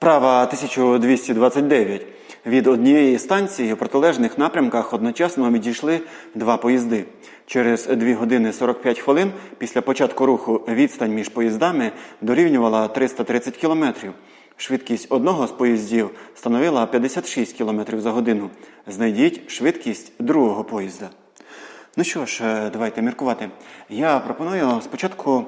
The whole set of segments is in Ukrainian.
Вправа 1229. Від однієї станції у протилежних напрямках одночасно відійшли два поїзди. Через 2 години 45 хвилин після початку руху відстань між поїздами дорівнювала 330 кілометрів. Швидкість одного з поїздів становила 56 км за годину. Знайдіть швидкість другого поїзда. Ну що ж, е, давайте міркувати. Я пропоную спочатку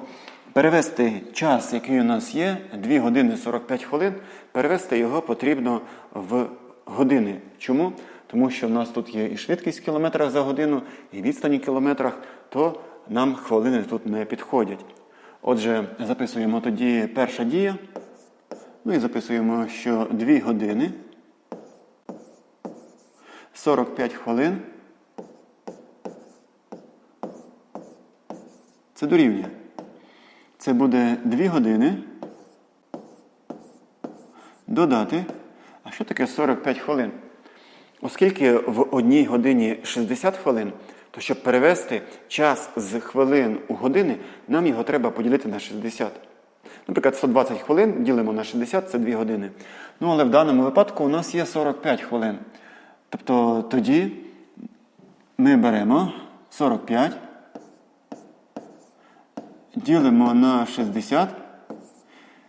перевести час, який у нас є, 2 години 45 хвилин, перевести його потрібно в години. Чому? Тому що в нас тут є і швидкість в кілометрах за годину, і відстань в кілометрах, то нам хвилини тут не підходять. Отже, записуємо тоді перша дія. Ну і записуємо, що 2 години 45 хвилин. Це дорівнює. Це буде 2 години. Додати. А що таке 45 хвилин? Оскільки в одній годині 60 хвилин, то щоб перевести час з хвилин у години, нам його треба поділити на 60. Наприклад, 120 хвилин ділимо на 60 це 2 години. Ну, але в даному випадку у нас є 45 хвилин. Тобто тоді ми беремо 45, ділимо на 60,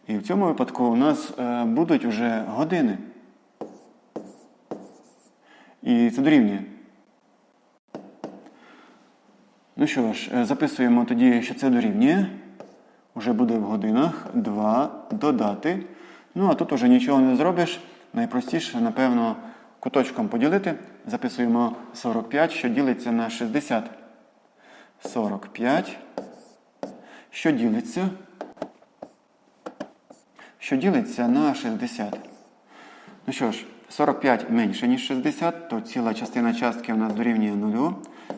і в цьому випадку у нас е, будуть вже години. І це дорівнює. Ну що ж, е, записуємо тоді, що це дорівнює. Уже буде в годинах 2 додати. Ну, а тут уже нічого не зробиш. Найпростіше, напевно, куточком поділити. Записуємо 45, що ділиться на 60. 45. Що ділиться? Що ділиться на 60. Ну що ж, 45 менше, ніж 60, то ціла частина частки у нас дорівнює 0.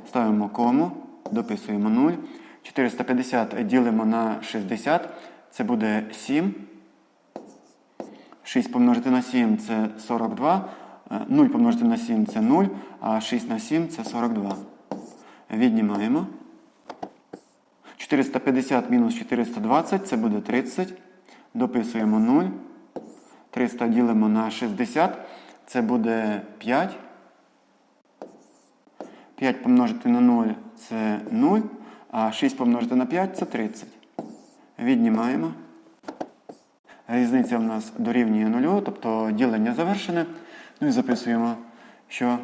Ставимо кому, дописуємо 0. 450 ділимо на 60, це буде 7. 6 помножити на 7 це 42. 0 помножити на 7 це 0, а 6 на 7 це 42. Віднімаємо. 450 мінус 420 це буде 30. Дописуємо 0. 300 ділимо на 60. Це буде 5. 5 помножити на 0 це 0. А 6 помножити на 5 це 30. Віднімаємо. Різниця в нас дорівнює 0, тобто ділення завершене. Ну і записуємо, що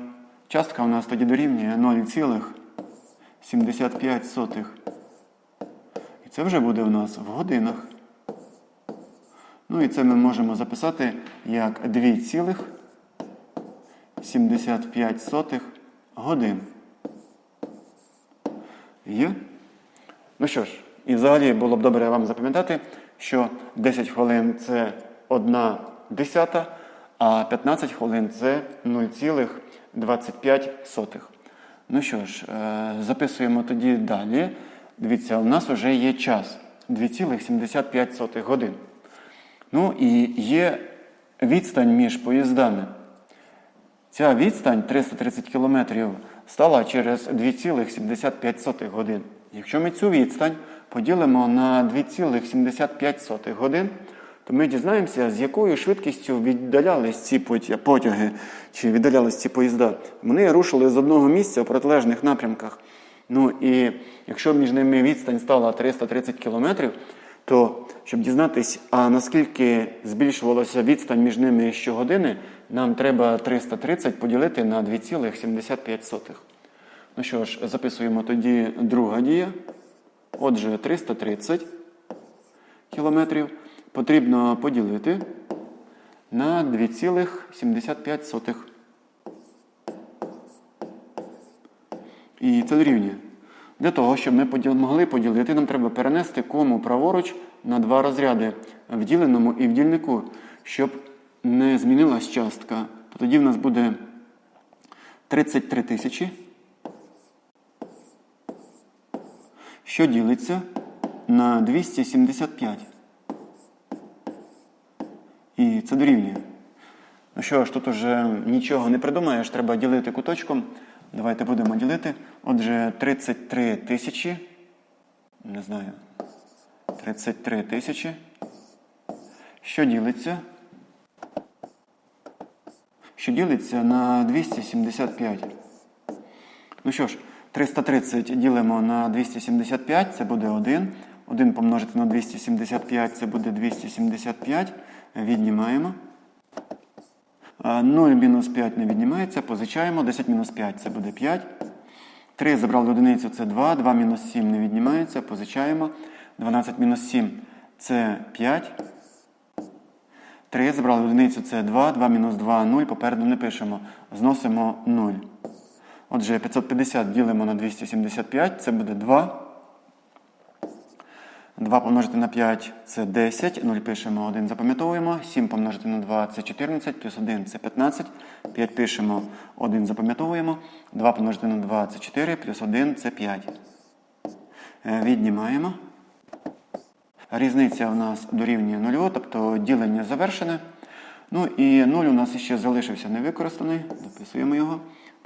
частка у нас тоді дорівнює 0,75. Це вже буде у нас в годинах. Ну і це ми можемо записати як 2,75 годин. Є? Ну що ж, і взагалі було б добре вам запам'ятати, що 10 хвилин це 1 десята, а 15 хвилин це 0,25. Ну що ж, е, записуємо тоді далі. Дивіться, у нас вже є час 2,75 годин. Ну і є відстань між поїздами. Ця відстань 330 км стала через 2,75 годин. Якщо ми цю відстань поділимо на 2,75 годин, то ми дізнаємося, з якою швидкістю віддалялись ці потяги чи віддалялись ці поїзда. Вони рушили з одного місця в протилежних напрямках. Ну і якщо між ними відстань стала 330 км, то щоб дізнатись, а наскільки збільшувалася відстань між ними щогодини, нам треба 330 поділити на 2,75. Ну що ж, записуємо тоді друга дія. Отже, 330 кілометрів потрібно поділити на 2,75. І це дорівнює. Для того, щоб ми могли поділити, нам треба перенести кому праворуч на два розряди в діленому і в дільнику, щоб не змінилась частка. То тоді в нас буде 33 тисячі. що ділиться на 275. І це дорівнює. Ну що ж, тут уже нічого не придумаєш, треба ділити куточком. Давайте будемо ділити. Отже, 33 тисячі. Не знаю. 33 тисячі. Що ділиться що ділиться на 275. Ну що ж, 330 ділимо на 275, це буде 1. 1 помножити на 275, це буде 275. Віднімаємо. 0 мінус 5 не віднімається, позичаємо. 10 мінус 5 це буде 5. 3 забрали одиницю, це 2. 2 мінус 7 не віднімається, позичаємо. 12 мінус 7 це 5. 3 забрали одиницю, це 2. 2 мінус 2 0. Попереду не пишемо. Зносимо 0. Отже, 550 ділимо на 275, це буде 2. 2 помножити на 5 це 10, 0 пишемо, 1 запам'ятовуємо. 7 помножити на 2 це 14, плюс 1 це 15. 5 пишемо, 1 запам'ятовуємо. 2 помножити на 2 це 4, плюс 1 це 5. Е, Віднімаємо. Різниця у нас дорівнює 0, тобто ділення завершене. Ну і 0 у нас ще залишився невикористаний. Записуємо його.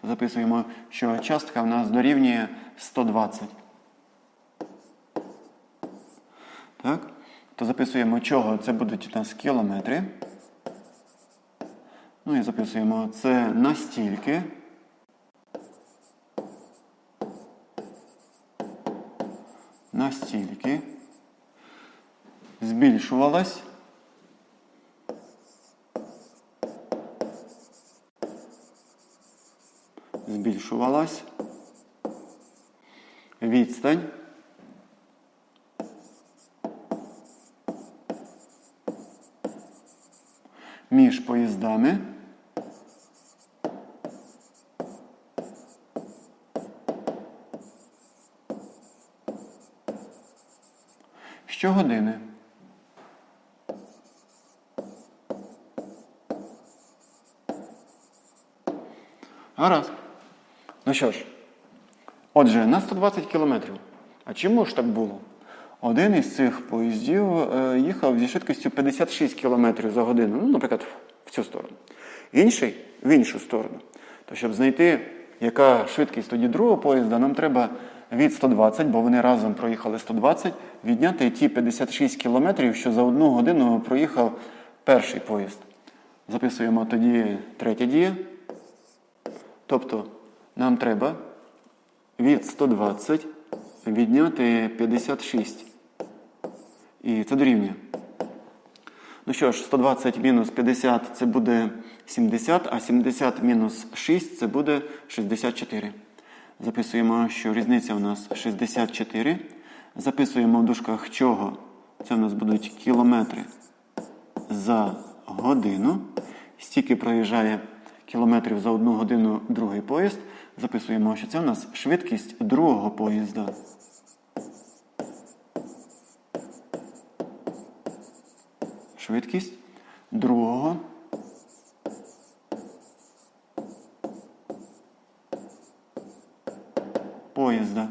Записуємо, що частка у нас дорівнює 120. Так? То записуємо, чого це будуть у нас кілометри. Ну і записуємо це настільки. Настільки збільшувалась збільшувалась відстань між поїздами щогодини. Гаразд. Ну що ж, отже, на 120 кілометрів. А чому ж так було? Один із цих поїздів е, їхав зі швидкістю 56 км за годину, ну, наприклад, в цю сторону. Інший в іншу сторону. То щоб знайти, яка швидкість тоді другого поїзда, нам треба від 120, бо вони разом проїхали 120, відняти ті 56 км, що за одну годину проїхав перший поїзд. Записуємо тоді третя дія. Тобто нам треба від 120 відняти 56. І це дорівнює. Ну що ж, 120 мінус 50 це буде 70, а 70 мінус 6 це буде 64. Записуємо, що різниця у нас 64. Записуємо в дужках чого. Це у нас будуть кілометри за годину. Стільки проїжджає кілометрів за одну годину другий поїзд. Записуємо, що це у нас швидкість другого поїзда. Швидкість другого поїзда.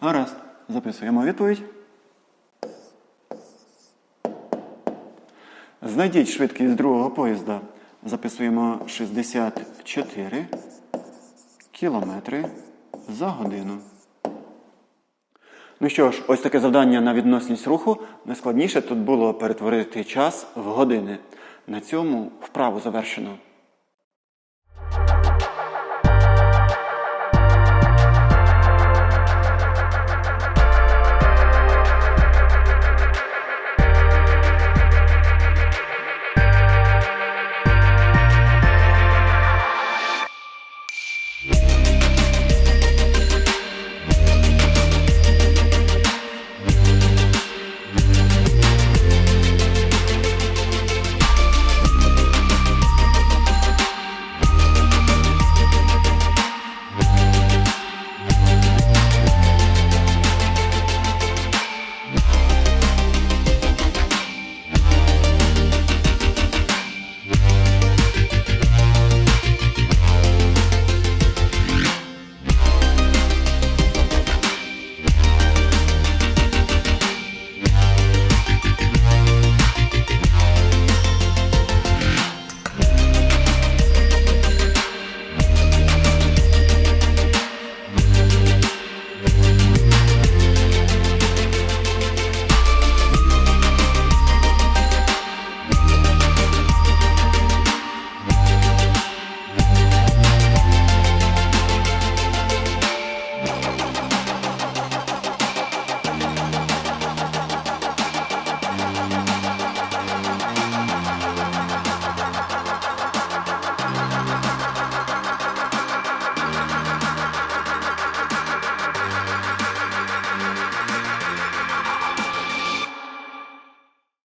Гаразд. Записуємо відповідь. Знайдіть швидкість другого поїзда. Записуємо 64 кілометри за годину. Ну що ж, ось таке завдання на відносність руху. Найскладніше тут було перетворити час в години. На цьому вправу завершено.